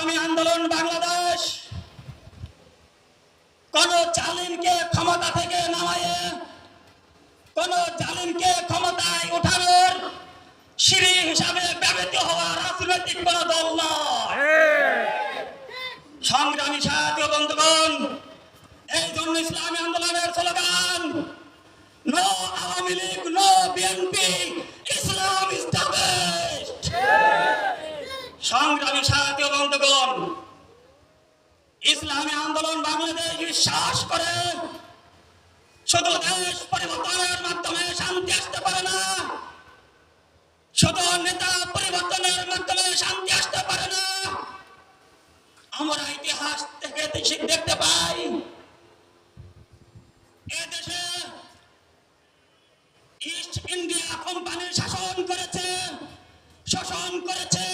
ইসলামী আন্দোলন বাংলাদেশ কোন জালিমকে ক্ষমতা থেকে নামায়ে, কোন জালিমকে ক্ষমতায় ওঠানোর সিঁড়ি হিসাবে ব্যবহৃত হওয়া রাজনৈতিক কোন দল সংগ্রামী ও বন্ধুগণ, এই জন্য ইসলামী আন্দোলনের slogan no Awami League no BNP সংগ্রামী সাথী ইসলামী আন্দোলন বাংলাদেশ বিশ্বাস করে। শুধু দেশ পরিবর্তনের মাধ্যমে শান্তি আসতে পারে না, শুধু নেতা পরিবর্তনের মাধ্যমে শান্তি আসতে পারে না। আমরা ইতিহাস থেকে দেখতে পাই দেশে ইস্ট ইন্ডিয়া কোম্পানি শাসন করেছে, শোষণ করেছে